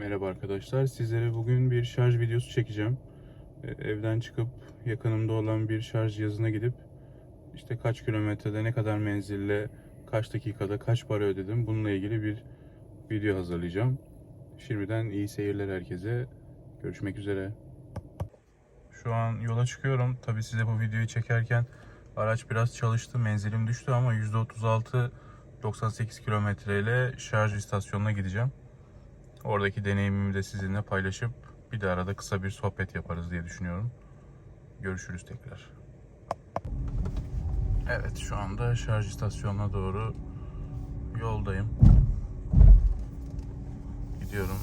Merhaba arkadaşlar. Sizlere bugün bir şarj videosu çekeceğim. Ee, Evden çıkıp yakınımda olan bir şarj cihazına gidip işte kaç kilometrede ne kadar menzille kaç dakikada kaç para ödedim bununla ilgili bir video hazırlayacağım. Şimdiden iyi seyirler herkese. Görüşmek üzere. Şu an yola çıkıyorum. Tabii size bu videoyu çekerken araç biraz çalıştı. Menzilim düştü ama %36 98 kilometre ile şarj istasyonuna gideceğim. Oradaki deneyimimi de sizinle paylaşıp bir de arada kısa bir sohbet yaparız diye düşünüyorum. Görüşürüz tekrar. Evet şu anda şarj istasyonuna doğru yoldayım. Gidiyorum.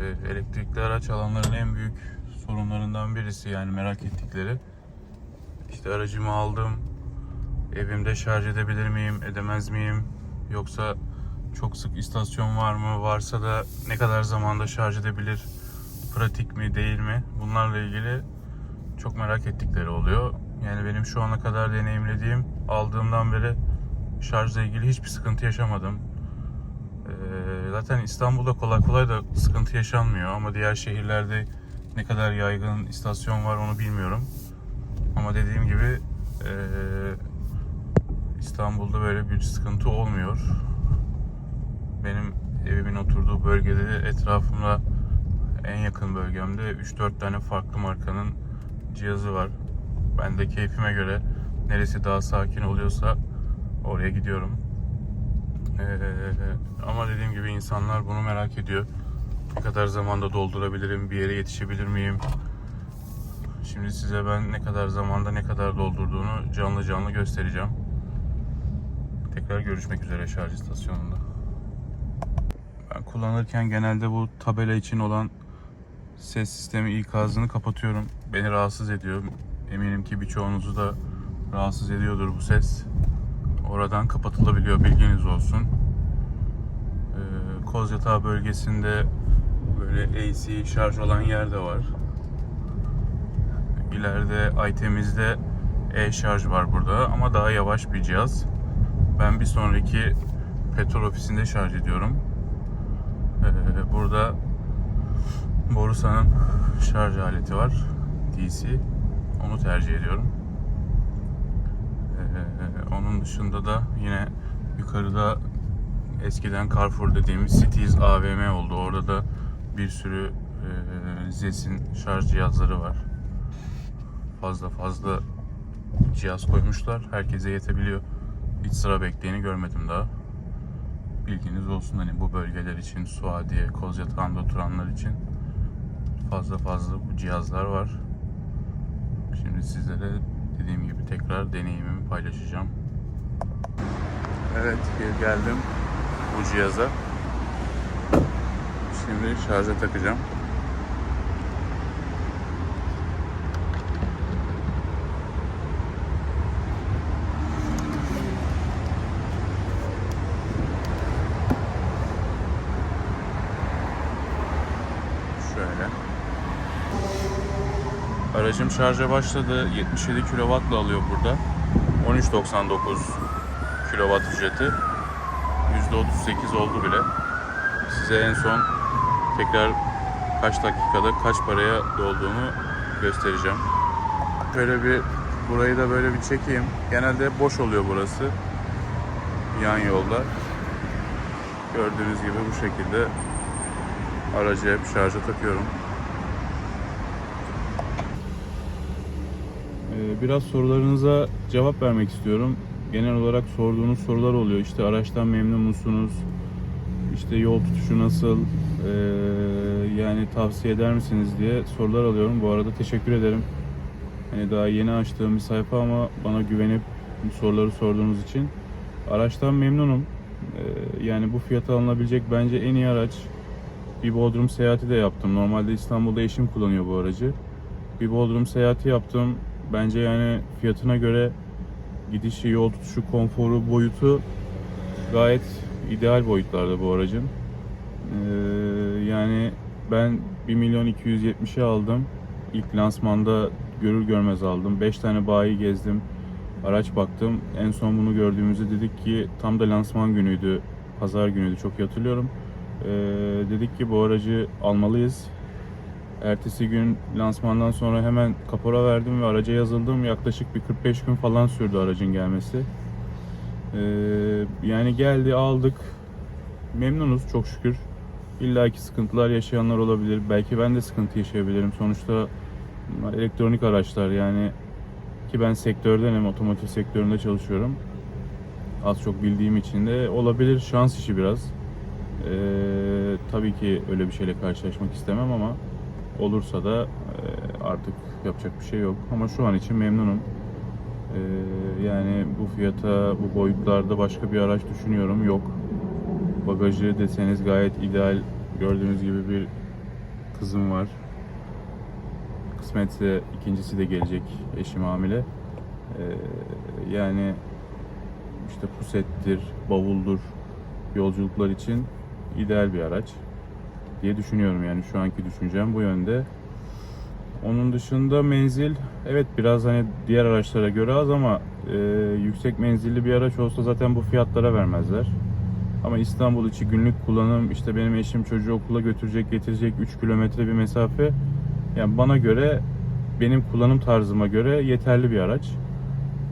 Ee, Elektrikli araç alanların en büyük sorunlarından birisi yani merak ettikleri. İşte aracımı aldım. Evimde şarj edebilir miyim, edemez miyim? Yoksa çok sık istasyon var mı? Varsa da ne kadar zamanda şarj edebilir? Pratik mi, değil mi? Bunlarla ilgili çok merak ettikleri oluyor. Yani benim şu ana kadar deneyimlediğim, aldığımdan beri şarjla ilgili hiçbir sıkıntı yaşamadım. Ee, zaten İstanbul'da kolay kolay da sıkıntı yaşanmıyor ama diğer şehirlerde ne kadar yaygın istasyon var onu bilmiyorum. Ama dediğim gibi eee, İstanbul'da böyle bir sıkıntı olmuyor. Benim evimin oturduğu bölgede de etrafımda en yakın bölgemde 3-4 tane farklı markanın cihazı var. Ben de keyfime göre neresi daha sakin oluyorsa oraya gidiyorum. Ee, ama dediğim gibi insanlar bunu merak ediyor. Ne kadar zamanda doldurabilirim, bir yere yetişebilir miyim? Şimdi size ben ne kadar zamanda ne kadar doldurduğunu canlı canlı göstereceğim. Tekrar görüşmek üzere şarj istasyonunda. Ben kullanırken genelde bu tabela için olan ses sistemi ikazını kapatıyorum. Beni rahatsız ediyor. Eminim ki birçoğunuzu da rahatsız ediyordur bu ses. Oradan kapatılabiliyor bilginiz olsun. Ee, Kozyatağı bölgesinde böyle AC şarj olan yer de var. İleride itemizde e-şarj var burada ama daha yavaş bir cihaz. Ben bir sonraki petrol ofisinde şarj ediyorum. Ee, burada Borusan'ın şarj aleti var. DC. Onu tercih ediyorum. Ee, onun dışında da yine yukarıda eskiden Carrefour dediğimiz Cities AVM oldu. Orada da bir sürü e, Zes'in şarj cihazları var. Fazla fazla cihaz koymuşlar. Herkese yetebiliyor. Hiç sıra bekleyeni görmedim daha. Bilginiz olsun hani bu bölgeler için Suadiye, Kozyatağı'nda oturanlar için fazla fazla bu cihazlar var. Şimdi sizlere dediğim gibi tekrar deneyimimi paylaşacağım. Evet gel- geldim bu cihaza. Şimdi şarja takacağım. Şöyle. Aracım şarja başladı. 77 kW'la alıyor burada. 13.99 kW ücreti. %38 oldu bile. Size en son tekrar kaç dakikada kaç paraya dolduğunu göstereceğim. Şöyle bir burayı da böyle bir çekeyim. Genelde boş oluyor burası. Yan yolda. Gördüğünüz gibi bu şekilde aracı hep şarja takıyorum. Biraz sorularınıza cevap vermek istiyorum. Genel olarak sorduğunuz sorular oluyor. İşte araçtan memnun musunuz? İşte yol tutuşu nasıl? Ee, yani tavsiye eder misiniz diye sorular alıyorum. Bu arada teşekkür ederim. Hani daha yeni açtığım bir sayfa ama bana güvenip soruları sorduğunuz için. Araçtan memnunum. Ee, yani bu fiyata alınabilecek bence en iyi araç. Bir Bodrum seyahati de yaptım. Normalde İstanbul'da eşim kullanıyor bu aracı. Bir Bodrum seyahati yaptım. Bence yani fiyatına göre gidişi, yol tutuşu, konforu, boyutu gayet ideal boyutlarda bu aracın. Ee, yani ben 1 milyon 270'e aldım. İlk lansmanda görür görmez aldım. 5 tane bayi gezdim. Araç baktım. En son bunu gördüğümüzde dedik ki tam da lansman günüydü. Pazar günüydü çok iyi hatırlıyorum. Ee, dedik ki bu aracı almalıyız. Ertesi gün lansmandan sonra hemen kapora verdim ve araca yazıldım. Yaklaşık bir 45 gün falan sürdü aracın gelmesi. Ee, yani geldi aldık. Memnunuz çok şükür. İlla ki sıkıntılar yaşayanlar olabilir. Belki ben de sıkıntı yaşayabilirim. Sonuçta elektronik araçlar yani ki ben sektördenim, otomotiv sektöründe çalışıyorum. Az çok bildiğim için de olabilir şans işi biraz. Ee, tabii ki öyle bir şeyle karşılaşmak istemem ama olursa da e, artık yapacak bir şey yok. Ama şu an için memnunum. Ee, yani bu fiyata, bu boyutlarda başka bir araç düşünüyorum. Yok. Bagajı deseniz gayet ideal. Gördüğünüz gibi bir kızım var. Kısmetse ikincisi de gelecek. Eşim hamile. Ee, yani işte pusettir, bavuldur yolculuklar için ideal bir araç diye düşünüyorum yani şu anki düşüncem bu yönde. Onun dışında menzil evet biraz hani diğer araçlara göre az ama e, yüksek menzilli bir araç olsa zaten bu fiyatlara vermezler. Ama İstanbul içi günlük kullanım işte benim eşim çocuğu okula götürecek getirecek 3 kilometre bir mesafe yani bana göre benim kullanım tarzıma göre yeterli bir araç.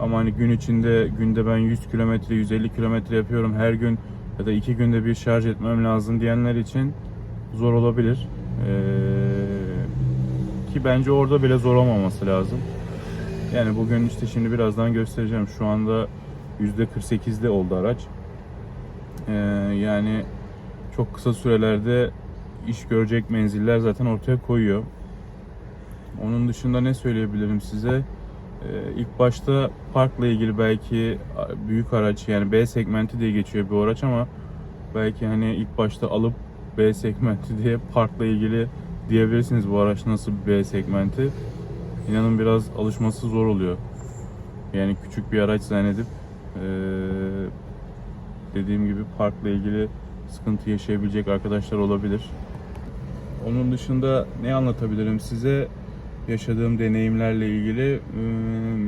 Ama hani gün içinde günde ben 100 kilometre 150 kilometre yapıyorum her gün ya da iki günde bir şarj etmem lazım diyenler için zor olabilir. Ee, ki bence orada bile zor olmaması lazım. Yani bugün işte şimdi birazdan göstereceğim. Şu anda %48'de oldu araç. Ee, yani çok kısa sürelerde iş görecek menziller zaten ortaya koyuyor. Onun dışında ne söyleyebilirim size? Ee, ilk başta parkla ilgili belki büyük araç yani B segmenti diye geçiyor bu araç ama belki hani ilk başta alıp B segmenti diye parkla ilgili diyebilirsiniz bu araç nasıl bir B segmenti. İnanın biraz alışması zor oluyor. Yani küçük bir araç zannedip ee, dediğim gibi parkla ilgili sıkıntı yaşayabilecek arkadaşlar olabilir. Onun dışında ne anlatabilirim size? Yaşadığım deneyimlerle ilgili.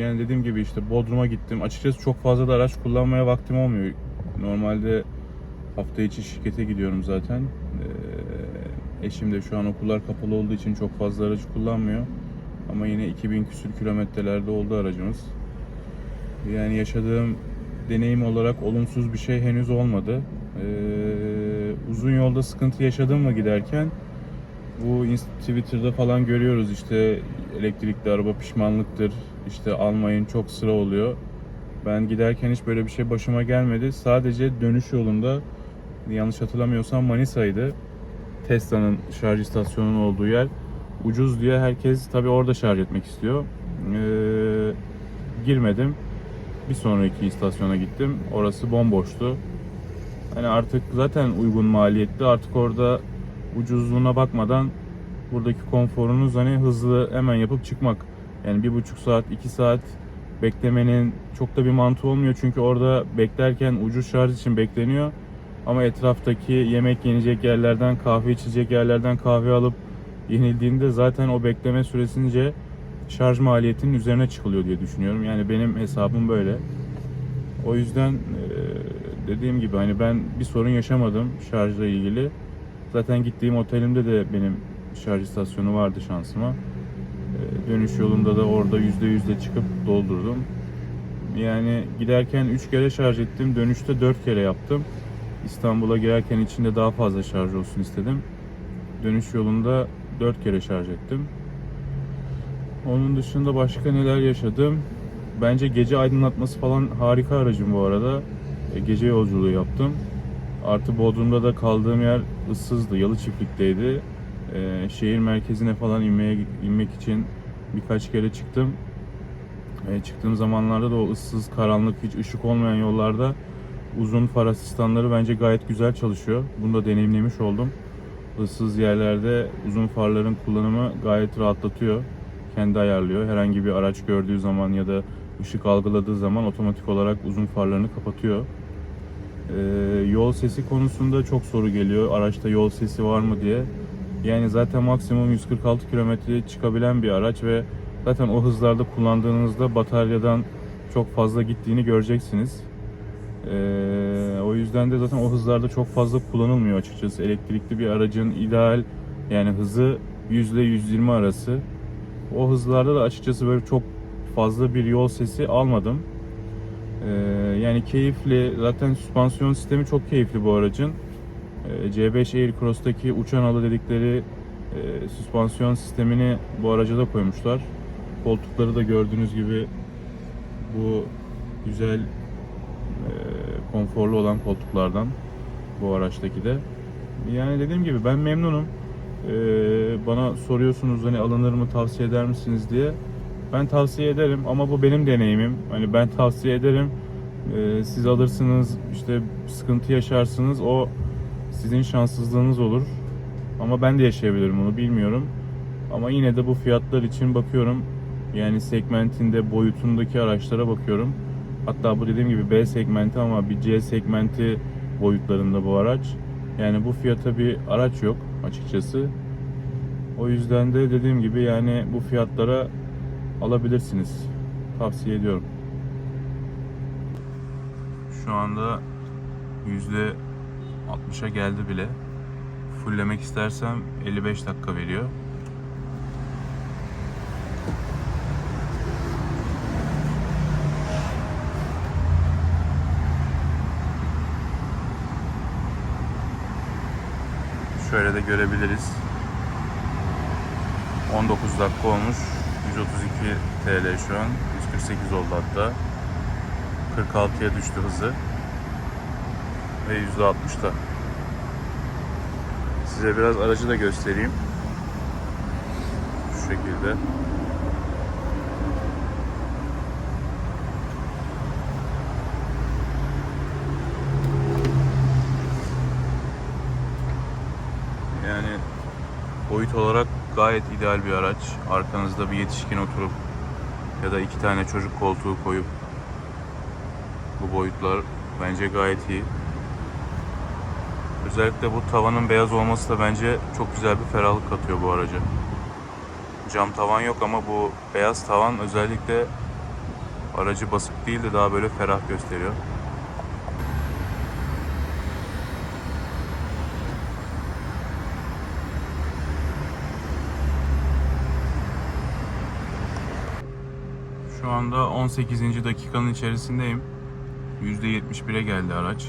Yani dediğim gibi işte Bodrum'a gittim. Açıkçası çok fazla da araç kullanmaya vaktim olmuyor. Normalde hafta içi şirkete gidiyorum zaten. Ee, Eşim de şu an okullar kapalı olduğu için çok fazla aracı kullanmıyor. Ama yine 2000 küsür kilometrelerde oldu aracımız. Yani yaşadığım deneyim olarak olumsuz bir şey henüz olmadı. Ee, uzun yolda sıkıntı yaşadım mı giderken bu Twitter'da falan görüyoruz işte elektrikli araba pişmanlıktır işte almayın çok sıra oluyor. Ben giderken hiç böyle bir şey başıma gelmedi. Sadece dönüş yolunda yanlış hatırlamıyorsam Manisa'ydı. Tesla'nın şarj istasyonunun olduğu yer. Ucuz diye herkes tabi orada şarj etmek istiyor. Ee, girmedim. Bir sonraki istasyona gittim. Orası bomboştu. Hani artık zaten uygun maliyetli. Artık orada ucuzluğuna bakmadan buradaki konforunuz hani hızlı hemen yapıp çıkmak. Yani bir buçuk saat, iki saat beklemenin çok da bir mantığı olmuyor. Çünkü orada beklerken ucuz şarj için bekleniyor. Ama etraftaki yemek yenecek yerlerden, kahve içecek yerlerden kahve alıp yenildiğinde zaten o bekleme süresince şarj maliyetinin üzerine çıkılıyor diye düşünüyorum. Yani benim hesabım böyle. O yüzden eee, dediğim gibi hani ben bir sorun yaşamadım şarjla ilgili. Zaten gittiğim otelimde de benim şarj istasyonu vardı şansıma. Eee, Dönüş yolunda da orada %100'de çıkıp doldurdum. Yani giderken 3 kere şarj ettim, dönüşte 4 kere yaptım. İstanbul'a girerken içinde daha fazla şarj olsun istedim. Dönüş yolunda 4 kere şarj ettim. Onun dışında başka neler yaşadım? Bence gece aydınlatması falan harika aracım bu arada. E, Gece yolculuğu yaptım. Artı Bodrum'da da kaldığım yer ıssızdı. Yalı çiftlikteydi. E, şehir merkezine falan inmeye inmek için birkaç kere çıktım. E, çıktığım zamanlarda da o ıssız, karanlık, hiç ışık olmayan yollarda uzun far asistanları bence gayet güzel çalışıyor. Bunu da deneyimlemiş oldum. Issız yerlerde uzun farların kullanımı gayet rahatlatıyor. Kendi ayarlıyor. Herhangi bir araç gördüğü zaman ya da ışık algıladığı zaman otomatik olarak uzun farlarını kapatıyor. Ee, yol sesi konusunda çok soru geliyor. Araçta yol sesi var mı diye. Yani zaten maksimum 146 kilometreye çıkabilen bir araç ve zaten o hızlarda kullandığınızda bataryadan çok fazla gittiğini göreceksiniz. Ee, o yüzden de zaten o hızlarda çok fazla kullanılmıyor açıkçası. Elektrikli bir aracın ideal yani hızı 100 ile 120 arası. O hızlarda da açıkçası böyle çok fazla bir yol sesi almadım. Ee, yani keyifli. Zaten süspansiyon sistemi çok keyifli bu aracın. Ee, C5 Aircross'taki uçan alı dedikleri e, süspansiyon sistemini bu araca da koymuşlar. Koltukları da gördüğünüz gibi bu güzel e, konforlu olan koltuklardan bu araçtaki de. Yani dediğim gibi ben memnunum. Ee, bana soruyorsunuz hani alınır mı tavsiye eder misiniz diye. Ben tavsiye ederim ama bu benim deneyimim. Hani ben tavsiye ederim. Ee, siz alırsınız işte sıkıntı yaşarsınız o sizin şanssızlığınız olur. Ama ben de yaşayabilirim onu bilmiyorum. Ama yine de bu fiyatlar için bakıyorum. Yani segmentinde, boyutundaki araçlara bakıyorum. Hatta bu dediğim gibi B segmenti ama bir C segmenti boyutlarında bu araç. Yani bu fiyata bir araç yok açıkçası. O yüzden de dediğim gibi yani bu fiyatlara alabilirsiniz. Tavsiye ediyorum. Şu anda yüzde 60'a geldi bile. Fulllemek istersem 55 dakika veriyor. Şöyle de görebiliriz. 19 dakika olmuş. 132 TL şu an. 148 oldu hatta. 46'ya düştü hızı. Ve %60'da. Size biraz aracı da göstereyim. Şu şekilde. Yani boyut olarak gayet ideal bir araç. Arkanızda bir yetişkin oturup ya da iki tane çocuk koltuğu koyup bu boyutlar bence gayet iyi. Özellikle bu tavanın beyaz olması da bence çok güzel bir ferahlık katıyor bu araca. Cam tavan yok ama bu beyaz tavan özellikle aracı basık değil de daha böyle ferah gösteriyor. Anda 18. dakikanın içerisindeyim. %71'e geldi araç.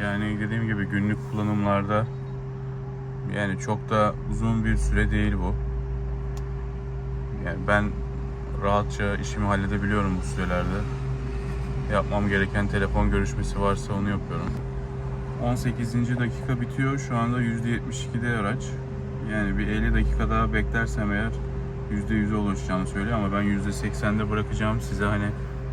Yani dediğim gibi günlük kullanımlarda yani çok da uzun bir süre değil bu. Yani ben rahatça işimi halledebiliyorum bu sürelerde. Yapmam gereken telefon görüşmesi varsa onu yapıyorum. 18. dakika bitiyor. Şu anda %72'de araç. Yani bir 50 dakika daha beklersem eğer %100'e ulaşacağını söylüyor ama ben %80'de bırakacağım. Size hani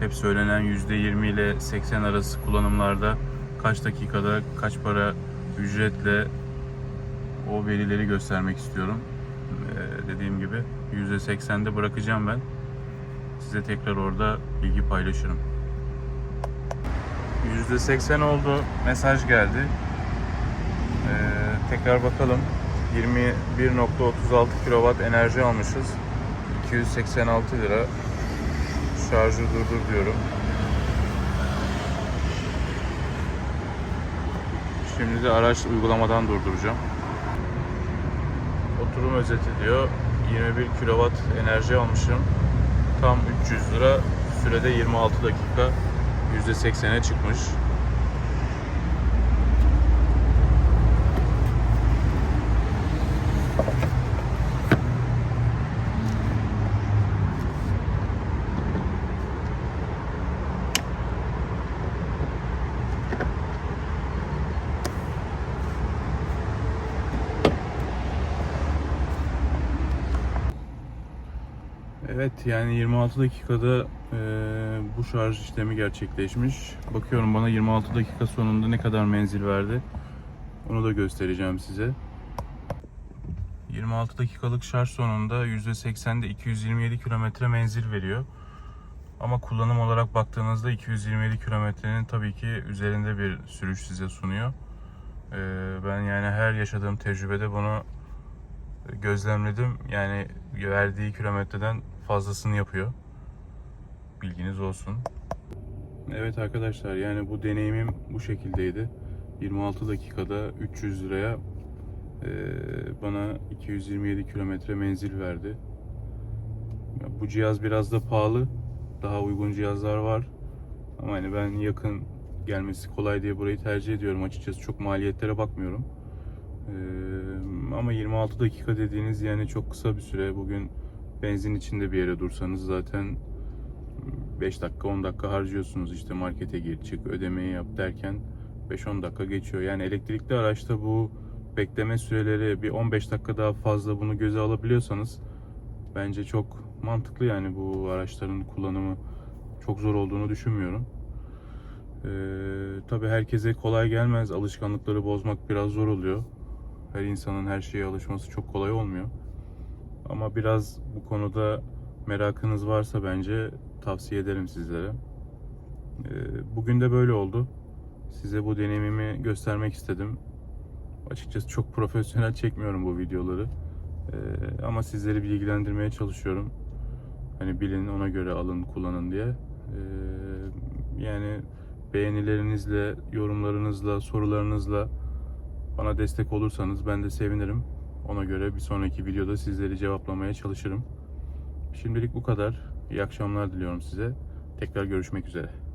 hep söylenen %20 ile 80 arası kullanımlarda kaç dakikada kaç para ücretle o verileri göstermek istiyorum. Ee, dediğim gibi %80'de bırakacağım ben. Size tekrar orada bilgi paylaşırım. %80 oldu. Mesaj geldi. Ee, tekrar bakalım. 21.36 kW enerji almışız. 286 lira. Şarjı durdur diyorum. Şimdi de araç uygulamadan durduracağım. Oturum özeti diyor. 21 kW enerji almışım. Tam 300 lira. Sürede 26 dakika. %80'e çıkmış. Evet yani 26 dakikada e, bu şarj işlemi gerçekleşmiş. Bakıyorum bana 26 dakika sonunda ne kadar menzil verdi. Onu da göstereceğim size. 26 dakikalık şarj sonunda %80'de 227 kilometre menzil veriyor. Ama kullanım olarak baktığınızda 227 kilometrenin tabii ki üzerinde bir sürüş size sunuyor. Ben yani her yaşadığım tecrübede bunu gözlemledim. Yani verdiği kilometreden fazlasını yapıyor. Bilginiz olsun. Evet arkadaşlar yani bu deneyimim bu şekildeydi. 26 dakikada 300 liraya e, bana 227 kilometre menzil verdi. Bu cihaz biraz da pahalı. Daha uygun cihazlar var. Ama hani ben yakın gelmesi kolay diye burayı tercih ediyorum açıkçası. Çok maliyetlere bakmıyorum. Ee, ama 26 dakika dediğiniz yani çok kısa bir süre. Bugün benzin içinde bir yere dursanız zaten 5 dakika 10 dakika harcıyorsunuz işte markete gir çık ödemeyi yap derken 5-10 dakika geçiyor. Yani elektrikli araçta bu bekleme süreleri bir 15 dakika daha fazla bunu göze alabiliyorsanız bence çok mantıklı yani bu araçların kullanımı çok zor olduğunu düşünmüyorum. Ee, tabii herkese kolay gelmez. Alışkanlıkları bozmak biraz zor oluyor. Her insanın her şeye alışması çok kolay olmuyor. Ama biraz bu konuda merakınız varsa bence tavsiye ederim sizlere. Ee, Bugün de böyle oldu. Size bu deneyimimi göstermek istedim. Açıkçası çok profesyonel çekmiyorum bu videoları. Ee, Ama sizleri bilgilendirmeye çalışıyorum. Hani bilin ona göre alın kullanın diye. Ee, Yani beğenilerinizle, yorumlarınızla, sorularınızla bana destek olursanız ben de sevinirim. Ona göre bir sonraki videoda sizleri cevaplamaya çalışırım. Şimdilik bu kadar. İyi akşamlar diliyorum size. Tekrar görüşmek üzere.